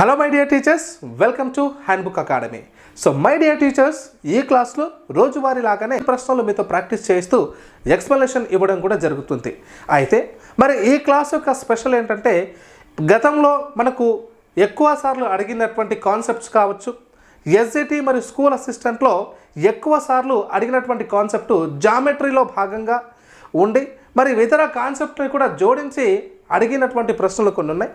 Hello my dear teachers welcome to hand book academy so my dear teachers ఈ క్లాస్లో రోజువారీ లాగానే ప్రశ్నలు మీతో ప్రాక్టీస్ చేస్తూ ఎక్స్ప్లెనేషన్ ఇవ్వడం కూడా జరుగుతుంది. అయితే మరి ఈ క్లాస్ యొక్క స్పెషల్ ఏంటంటే గతంలో మనకు ఎక్కువ సార్లు అడిగినటువంటి కాన్సెప్ట్స్ కావచ్చు ఎస్జిటి మరియు స్కూల్ అసిస్టెంట్లో ఎక్కువ సార్లు అడిగినటువంటి కాన్సెప్ట్ జామెట్రీలో భాగంగా ఉండి మరి ఇతర కాన్సెప్ట్ని కూడా జోడించి అడిగినటువంటి ప్రశ్నలు కొన్ని ఉన్నాయి.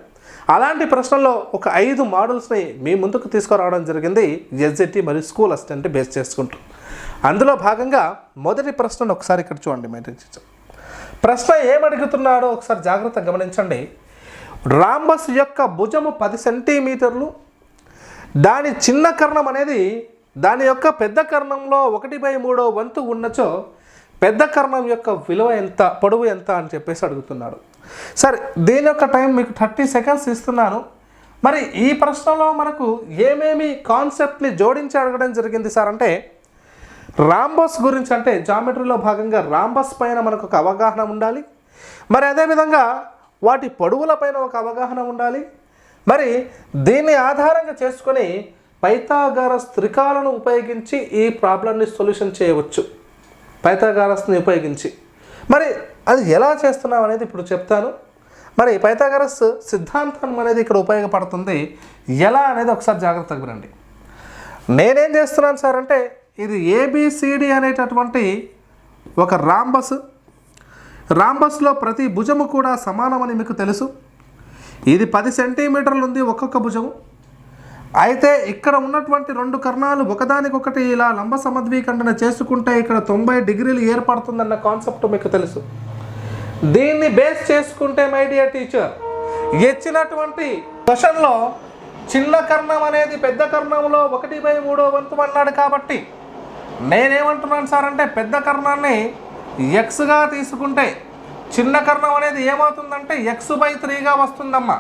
అలాంటి ప్రశ్నల్లో ఒక ఐదు మోడల్స్ని మీ ముందుకు తీసుకురావడం జరిగింది ఎస్జిటి మరియు స్కూల్ అసిస్టెంట్ బేస్ చేసుకుంటూ. అందులో భాగంగా మొదటి ప్రశ్నను ఒకసారి ఇక్కడ చూడండి మెయింటైన్ ప్రశ్న ఏమడుగుతున్నాడో ఒకసారి జాగ్రత్తగా గమనించండి. రాంబస్ యొక్క భుజము పది సెంటీమీటర్లు దాని చిన్న కర్ణం అనేది దాని యొక్క పెద్ద కర్ణంలో ఒకటి బై మూడో వంతు ఉన్నచో పెద్ద కర్ణం యొక్క విలువ ఎంత పొడవు ఎంత అని చెప్పేసి అడుగుతున్నాడు. సరే దీని యొక్క టైం మీకు థర్టీ సెకండ్స్ ఇస్తున్నాను. మరి ఈ ప్రశ్నలో మనకు ఏమేమి కాన్సెప్ట్ని జోడించి అడగడం జరిగింది సార్? అంటే రాంబస్ గురించి అంటే జామెట్రీలో భాగంగా రాంబస్ పైన మనకు ఒక అవగాహన ఉండాలి. మరి అదేవిధంగా వాటి పొడవులపైన ఒక అవగాహన ఉండాలి. మరి దీన్ని ఆధారంగా చేసుకొని పైతాగారస్ త్రికాలను ఉపయోగించి ఈ ప్రాబ్లమ్ని సొల్యూషన్ చేయవచ్చు. పైతాగారస్ని ఉపయోగించి. మరి అది ఎలా చేస్తున్నాం అనేది ఇప్పుడు చెప్తాను. మరి పైథాగరస్ సిద్ధాంతం అనేది ఇక్కడ ఉపయోగపడుతుంది. ఎలా అనేది ఒకసారి జాగ్రత్తగా వినండి. నేనేం చేస్తున్నాను సార్ అంటే ఇది ఏబిసిడి అనేటటువంటి ఒక రాంబస్. రాంబస్లో ప్రతి భుజము కూడా సమానమని మీకు తెలుసు. ఇది పది సెంటీమీటర్లు ఉంది ఒక్కొక్క భుజము. అయితే ఇక్కడ ఉన్నటువంటి రెండు కర్ణాలు ఒకదానికొకటి ఇలా లంబ సమద్వీఖండన చేసుకుంటే ఇక్కడ తొంభై డిగ్రీలు ఏర్పడుతుందన్న కాన్సెప్ట్ మీకు తెలుసు. దీన్ని బేస్ చేసుకుంటే మై డియర్ టీచర్ ఇచ్చినటువంటి క్వశ్చన్లో చిన్న కర్ణం అనేది పెద్ద కర్ణంలో ఒకటి బై మూడో వంతు అన్నాడు కాబట్టి నేనేమంటున్నాను సార్ అంటే పెద్ద కర్ణాన్ని ఎక్స్గా తీసుకుంటే చిన్న కర్ణం అనేది ఏమవుతుందంటే ఎక్స్ బై త్రీగా వస్తుందమ్మా.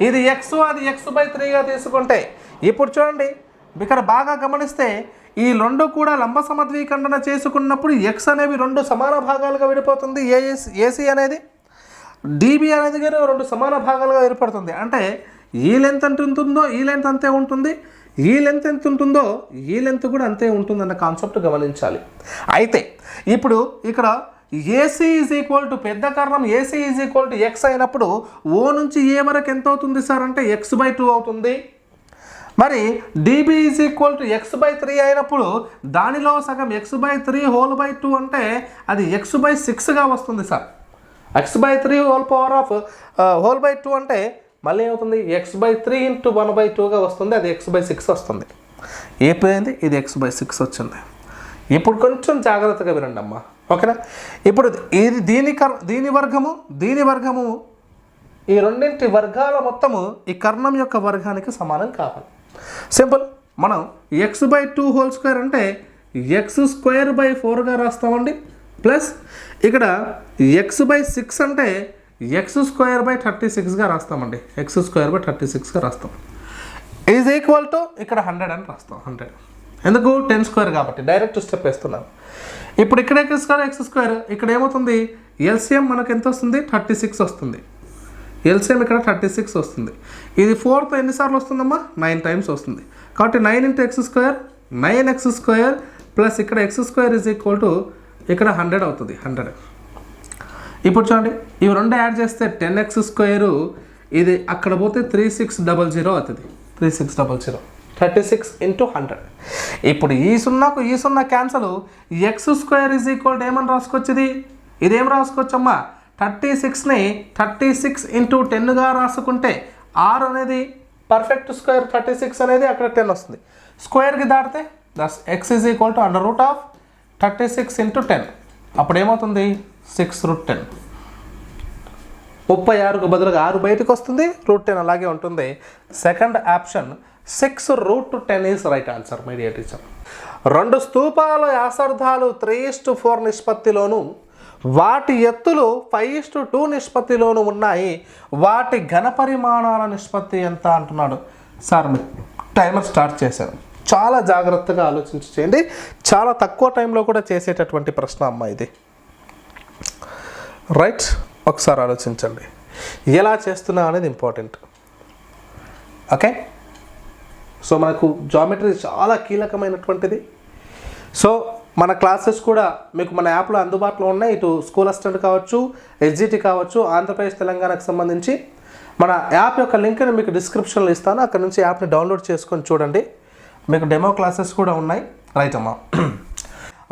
ఇది ఎక్స్ అది ఎక్స్ బై త్రీగా తీసుకుంటే ఇప్పుడు చూడండి ఇక్కడ బాగా గమనిస్తే ఈ రెండు కూడా లంబ సమద్వీకరణ చేసుకున్నప్పుడు ఎక్స్ అనేవి రెండు సమాన భాగాలుగా విడిపోతుంది. ఏఎస్ ఏసీ అనేది డీబీ అనేది కానీ రెండు సమాన భాగాలుగా ఏర్పడుతుంది అంటే ఈ లెంత్ ఎంత ఉంటుందో ఈ లెంత్ అంతే ఉంటుంది. ఈ లెంత్ ఎంత ఉంటుందో ఈ లెంత్ కూడా అంతే ఉంటుందన్న కాన్సెప్ట్ గమనించాలి. అయితే ఇప్పుడు ఇక్కడ ఏసీ ఈజ్ ఈక్వల్ టు పెద్ద కారణం AC is equal to X అయినప్పుడు ఓ నుంచి ఏ వరకు ఎంత అవుతుంది సార్? అంటే ఎక్స్ బై టూ అవుతుంది. మరి DB is equal to X by three అయినప్పుడు దానిలో సగం X by three whole by two అంటే అది ఎక్స్ బై సిక్స్గా వస్తుంది sir X by three whole power of whole by two అంటే మళ్ళీ ఏమవుతుంది? X by three into one by టూగా వస్తుంది అది ఎక్స్ బై సిక్స్ వస్తుంది. ఏపోయింది ఇది ఎక్స్ బై సిక్స్ వచ్చింది. ఇప్పుడు కొంచెం జాగ్రత్తగా వినండి అమ్మా. ఓకేనా? ఇప్పుడు ఇది దీని కర్ దీని వర్గము దీని వర్గము ఈ రెండింటి వర్గాల మొత్తము ఈ కర్ణం యొక్క వర్గానికి సమానం కావాలి. సింపుల్. మనం X by two whole square అంటే ఎక్స్ స్క్వేర్ బై ఫోర్గా రాస్తామండి. ప్లస్ ఇక్కడ ఎక్స్ బై సిక్స్ అంటే ఎక్స్ స్క్వేర్ బై థర్టీ సిక్స్గా రాస్తామండి. ఎక్స్ స్క్వేర్ బై థర్టీ సిక్స్గా రాస్తాం. ఈజ్ ఈక్వల్ టు ఇక్కడ హండ్రెడ్ అని రాస్తాం హండ్రెడ్ ఎందుకు? టెన్ స్క్వేర్ కాబట్టి. డైరెక్ట్ స్టెప్ వేస్తున్నాను ఇప్పుడు ఇక్కడ ఎక్స్ స్క్వేర్ ఎక్స్ స్క్వేర్. ఇక్కడ ఏమవుతుంది? ఎల్సిఎం మనకు ఎంత వస్తుంది? థర్టీ సిక్స్ వస్తుంది. ఎల్సిఎం ఇక్కడ థర్టీ సిక్స్ వస్తుంది. ఇది ఫోర్త్ ఎన్నిసార్లు వస్తుందమ్మా? నైన్ టైమ్స్ వస్తుంది. కాబట్టి nine into X square nine X square plus ఇక్కడ X square is equal to ఇక్కడ హండ్రెడ్ అవుతుంది హండ్రెడ్ ఇప్పుడు చూడండి ఇవి రెండు యాడ్ చేస్తే టెన్ ఎక్స్ స్క్వేరు ఇది అక్కడ పోతే త్రీ సిక్స్ డబల్ జీరో అవుతుంది. Three six double zero thirty six into hundred ఇప్పుడు ఈ సున్నాకు ఈ సున్నా cancel X square is equal to ఏమని రాసుకోవచ్చుది ఇదేం రాసుకోవచ్చమ్మా థర్టీ సిక్స్ని థర్టీ సిక్స్ ఇంటూ టెన్గా రాసుకుంటే ఆర్ అనేది పర్ఫెక్ట్ స్క్వేర్ థర్టీ సిక్స్ అనేది అక్కడ టెన్ వస్తుంది. స్క్వేర్కి దాటితే thus X is equal to under root of thirty six into ten. అప్పుడు ఏమవుతుంది సిక్స్ రూట్ టెన్. ముప్పై ఆరుకు బదులుగా ఆరు బయటకు వస్తుంది రూట్ టెన్ అలాగే ఉంటుంది. Second option six root ten is right answer my dear teacher. రెండు స్తూపాల యాసార్థాలు త్రీ టు ఫోర్ నిష్పత్తిలోనూ వాటి ఎత్తులు ఫైవ్ టు టూ నిష్పత్తిలోనూ ఉన్నాయి. వాటి ఘన పరిమాణాల నిష్పత్తి ఎంత అంటున్నాడు. సార్ టైమర్ స్టార్ట్ చేశాను. చాలా జాగ్రత్తగా ఆలోచించి చేయండి. చాలా తక్కువ టైంలో కూడా చేసేటటువంటి ప్రశ్న అమ్మ ఇది. రైట్ ఒకసారి ఆలోచించండి. ఎలా చేస్తున్నా అనేది ఇంపార్టెంట్. ఓకే? సో మనకు జామెట్రీ చాలా కీలకమైనటువంటిది. సో మన క్లాసెస్ కూడా మీకు మన యాప్లో అందుబాటులో ఉన్నాయి. ఇటు స్కూల్ అసిస్టెంట్ కావచ్చు ఎస్జిటి కావచ్చు ఆంధ్రప్రదేశ్ తెలంగాణకు సంబంధించి. మన యాప్ యొక్క లింక్ని మీకు డిస్క్రిప్షన్లో ఇస్తాను. అక్కడ నుంచి యాప్ని డౌన్లోడ్ చేసుకొని చూడండి. మీకు డెమో క్లాసెస్ కూడా ఉన్నాయి. రైట్ అమ్మా.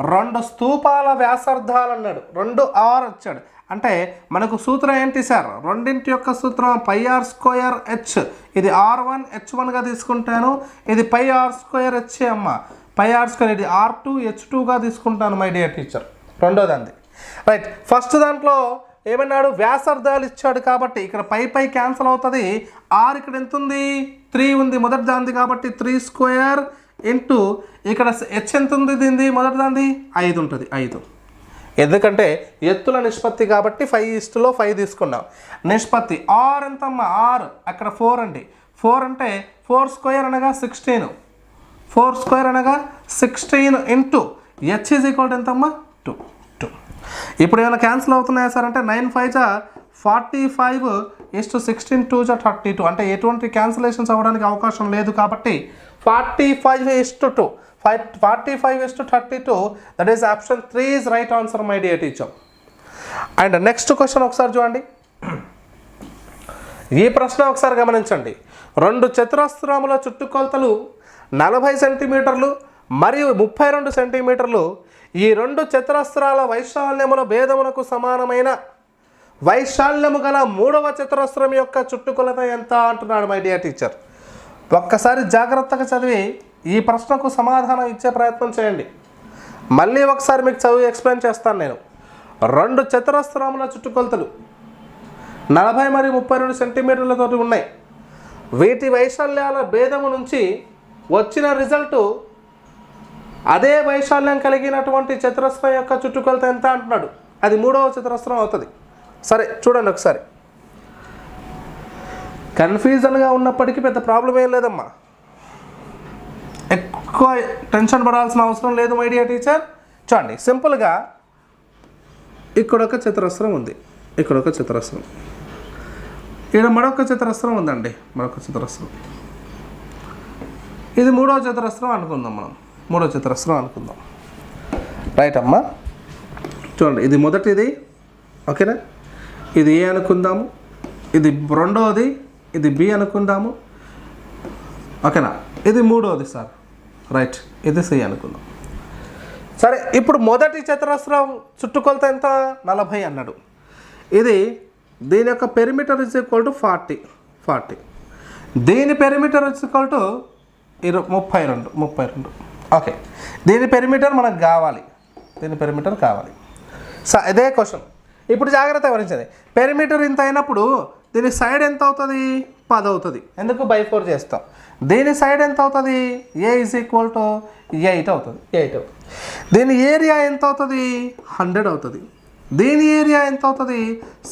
రెండు స్తూపాల వ్యాసార్థాలు అన్నాడు. రెండు ఆర్ వచ్చాడు. అంటే మనకు సూత్రం ఏంటి సార్? రెండింటి యొక్క సూత్రం పై ఆర్ స్క్వేర్ హెచ్. ఇది ఆర్ వన్ హెచ్ వన్గా తీసుకుంటాను. ఇది పై ఆర్ స్క్వేర్ హెచ్ అమ్మ? పై ఆర్ స్క్వేర్ ఇది ఆర్ టూ హెచ్ టూగా తీసుకుంటాను మై డియర్ టీచర్ రెండోది రైట్ ఫస్ట్ దాంట్లో ఏమన్నాడు? వ్యాసార్థాలు ఇచ్చాడు కాబట్టి ఇక్కడ పై పై క్యాన్సిల్ అవుతుంది. ఆర్ ఇక్కడ ఎంత ఉంది త్రీ ఉంది. మొదటి దాంది కాబట్టి త్రీ స్క్వేర్ ఇంటూ ఇక్కడ హెచ్ ఎంత ఉంది దీనిది మొదటి దాంది? ఐదు ఉంటుంది. ఐదు. ఎందుకంటే ఎత్తుల నిష్పత్తి కాబట్టి ఫైవ్ ఇస్టులో ఫైవ్ తీసుకున్నాం. నిష్పత్తి ఆర్ ఎంతమ్మా? ఆర్ అక్కడ ఫోర్ అండి. ఫోర్ అంటే ఫోర్ స్క్వేర్ అనగా సిక్స్టీన్ ఫోర్ స్క్వేర్ అనగా sixteen into H is equal ఎంతమ్మా? టూ టూ ఇప్పుడు ఏమైనా క్యాన్సిల్ అవుతున్నాయా సార్ అంటే నైన్ ఫైవ్ జా forty five is to sixteen two జా థర్టీ టూ అంటే ఎటువంటి క్యాన్సిలేషన్స్ అవ్వడానికి అవకాశం లేదు కాబట్టి forty five is to two five forty five is to thirty two that is option three is right answer my dear teacher and next question ఒకసారి చూడండి. ఈ ప్రశ్న ఒకసారి గమనించండి. రెండు చతురస్రాముల చుట్టుకొలతలు నలభై సెంటీమీటర్లు మరియు ముప్పై రెండు సెంటీమీటర్లు ఈ రెండు చతురస్రాల వైశాల్యముల భేదమునకు సమానమైన వైశాల్యము గల మూడవ చతురస్రం యొక్క చుట్టుకొలత ఎంత అంటున్నాడు మై డియర్ టీచర్ ఒక్కసారి జాగ్రత్తగా చదివి ఈ ప్రశ్నకు సమాధానం ఇచ్చే ప్రయత్నం చేయండి. మళ్ళీ ఒకసారి మీకు చదివి ఎక్స్ప్లెయిన్ చేస్తాను నేను. రెండు చతురస్త్రముల చుట్టుకొలతలు నలభై మరియు ముప్పై రెండు సెంటీమీటర్లతో ఉన్నాయి. వీటి వైశాల్యాల భేదము నుంచి వచ్చిన రిజల్ట్ అదే వైశాల్యం కలిగినటువంటి చతురస్రం యొక్క చుట్టుకొలత ఎంత అంటున్నాడు? అది మూడవ చతురస్రం అవుతుంది. సరే చూడండి ఒకసారి. కన్ఫ్యూజన్గా ఉన్నప్పటికీ పెద్ద ప్రాబ్లం ఏం లేదమ్మా. ఎక్కువ టెన్షన్ పడాల్సిన అవసరం లేదు మై డియర్ టీచర్. చూడండి సింపుల్గా ఇక్కడ ఒక చతురస్రం ఉంది. ఇక్కడ ఒక చతురస్రం. ఇక్కడ మరొక చతురస్రం ఉందండి. మరొక చతురస్రం. ఇది మూడవ చతురస్రం అనుకుందాం మనం. మూడవ చతురస్రం అనుకుందాం. రైట్ అమ్మా? చూడండి ఇది మొదటిది ఓకేనా? ఇది ఏ అనుకుందాము? ఇది రెండవది ఇది బి అనుకుందాము. ఓకేనా? ఇది మూడవది సార్. రైట్ ఇది సి అనుకుందాం. సరే ఇప్పుడు మొదటి చతురస్రం చుట్టుకొలత ఎంత? నలభై అన్నాడు. ఇది దీని యొక్క perimeter is equal to forty forty దీని పెరిమీటర్ ఇస్ ఈక్వల్ టు ఇరు ముప్పై రెండు ముప్పై రెండు. ఓకే దీని పెరిమీటర్ మనకు కావాలి. దీని పెరిమీటర్ కావాలి. స ఇదే క్వశ్చన్ ఇప్పుడు జాగ్రత్త గమనించండి. పెరిమీటర్ ఇంత అయినప్పుడు దీని సైడ్ ఎంత అవుతుంది? పది అవుతుంది. ఎందుకు? బై ఫోర్ చేస్తాం. దీని సైడ్ ఎంత అవుతుంది? A is equal to eight అవుతుంది. ఎయిట్ అవుతుంది. దీని ఏరియా ఎంత అవుతుంది? హండ్రెడ్ అవుతుంది. దీని ఏరియా ఎంత అవుతుంది?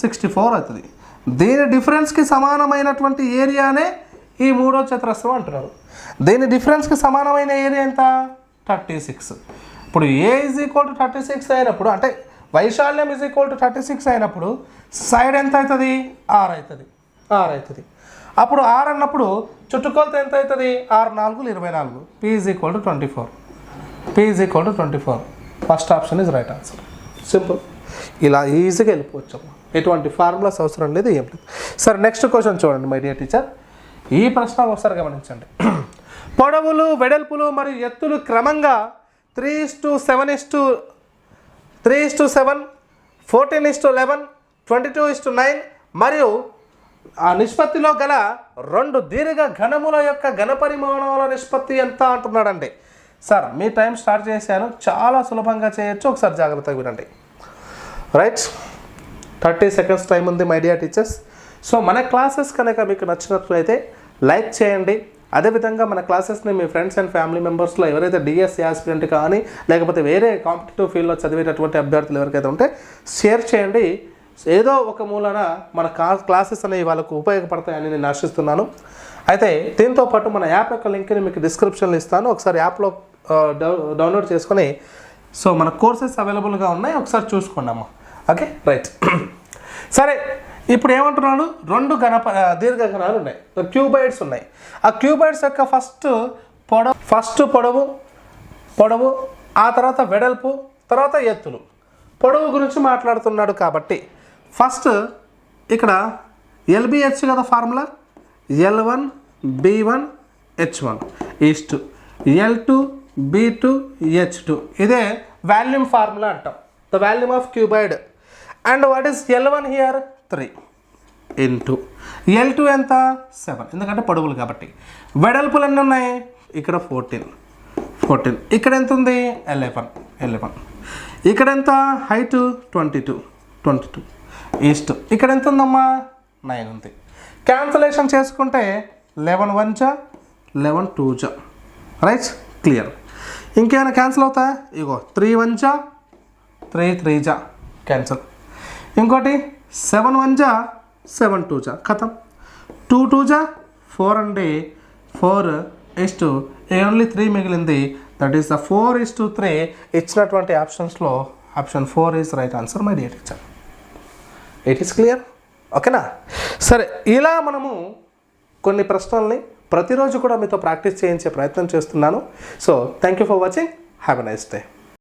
సిక్స్టీ ఫోర్ అవుతుంది. దీని డిఫరెన్స్కి సమానమైనటువంటి ఏరియానే ఈ మూడో చతురస్రం అంటున్నారు. దీని డిఫరెన్స్కి సమానమైన ఏరియా ఎంత? Thirty six. ఇప్పుడు A is equal to thirty six అయినప్పుడు అంటే వైశాల్యం is equal to thirty six అయినప్పుడు సైడ్ ఎంత అవుతుంది? ఆర్ అవుతుంది. ఆర్ అవుతుంది. అప్పుడు ఆర్ అన్నప్పుడు చుట్టుకొలత ఎంత అవుతుంది? ఆరు నాలుగు ఇరవై నాలుగు. P is equal to twenty four P is equal to twenty four first option is right answer simple ఇలా ఈజీగా వెళ్ళిపోవచ్చు అమ్మా. ఎటువంటి ఫార్ములాస్ అవసరం లేదు ఏం లేదు. సరే నెక్స్ట్ క్వశ్చన్ చూడండి మై డియర్ టీచర్ ఈ ప్రశ్న ఒకసారి గమనించండి. పొడవులు వెడల్పులు మరియు ఎత్తులు క్రమంగా three to seven is to three is to seven fourteen is to eleven twenty two is to nine మరియు ఆ నిష్పత్తిలో గల రెండు దీర్ఘ ఘనముల యొక్క ఘన పరిమాణాల నిష్పత్తి ఎంత అంటున్నాడండి. సార్ మీ టైం స్టార్ట్ చేశాను. చాలా సులభంగా చేయొచ్చు. ఒకసారి జాగ్రత్తగా వినండి. రైట్? థర్టీ సెకండ్స్ టైం ఉంది మై డియర్ టీచర్స్. సో మన క్లాసెస్ కనుక మీకు నచ్చినట్లయితే లైక్ చేయండి. అదేవిధంగా మన క్లాసెస్ని మీ ఫ్రెండ్స్ అండ్ ఫ్యామిలీ మెంబర్స్లో ఎవరైతే డిఎస్సి ఆస్పిరెంట్ కానీ లేకపోతే వేరే కాంపిటేటివ్ ఫీల్డ్లో చదివేటటువంటి అభ్యర్థులు ఎవరికైతే ఉంటే షేర్ చేయండి. ఏదో ఒక మూలన మన క్లాసెస్ అనేవి వాళ్ళకు ఉపయోగపడతాయని నేను ఆశిస్తున్నాను. అయితే దీంతో పాటు మన యాప్ యొక్క లింక్ని మీకు డిస్క్రిప్షన్లో ఇస్తాను. ఒకసారి యాప్లో డౌ- డౌన్లోడ్ చేసుకొని సో మన కోర్సెస్ అవైలబుల్గా ఉన్నాయి. ఒకసారి చూసుకోండి అమ్మా. ఓకే? రైట్. సరే ఇప్పుడు ఏమంటున్నాడు? రెండు ఘనప ఆ, దీర్ఘఘనాలు ఉన్నాయి. క్యూబైడ్స్ ఉన్నాయి. ఆ క్యూబైడ్స్ యొక్క ఫస్ట్ పొడవు ఫస్ట్ పొడవు పొడవు ఆ తర్వాత వెడల్పు తర్వాత ఎత్తులు. పొడవు గురించి మాట్లాడుతున్నాడు కాబట్టి ఫస్ట్ ఇక్కడ ఎల్బిహెచ్ కదా formula? L one B one H one. Is two L two B two H two. ఇదే వాల్యూమ్ ఫార్ములా అంటాం. The volume of cuboid. And what is L one here three into L two ఎంత? Seven ఎందుకంటే పొడవులు కాబట్టి. వెడల్పులు ఎన్ని ఉన్నాయి? ఇక్కడ fourteen fourteen ఇక్కడ ఎంత ఉంది? ఎలెవెన్ ఎలెవెన్ ఇక్కడ ఎంత? Height twenty two twenty two east ఇక్కడ ఎంత ఉందమ్మా? నైన్ ఉంది. క్యాన్సలేషన్ చేసుకుంటే లెవెన్ వన్ జా లెవెన్ టూ జా రైట్ క్లియర్ ఇంకేమైనా క్యాన్సిల్ అవుతాయా ఇగో త్రీ వన్ జా త్రీ త్రీ జా క్యాన్సల్ ఇంకోటి సెవెన్ వన్ జా సెవెన్ టూ జా. కథం. టూ టూ జా ఫోర్ అండి four is to only three మిగిలింది. That is the four is to three ఇచ్చినటువంటి ఆప్షన్స్లో option four is right answer my dear teacher it is clear ఓకేనా సరే ఇలా మనము కొన్ని ప్రశ్నల్ని ప్రతిరోజు కూడా మీతో ప్రాక్టీస్ చేయించే ప్రయత్నం చేస్తున్నాను. So thank you for watching have a nice day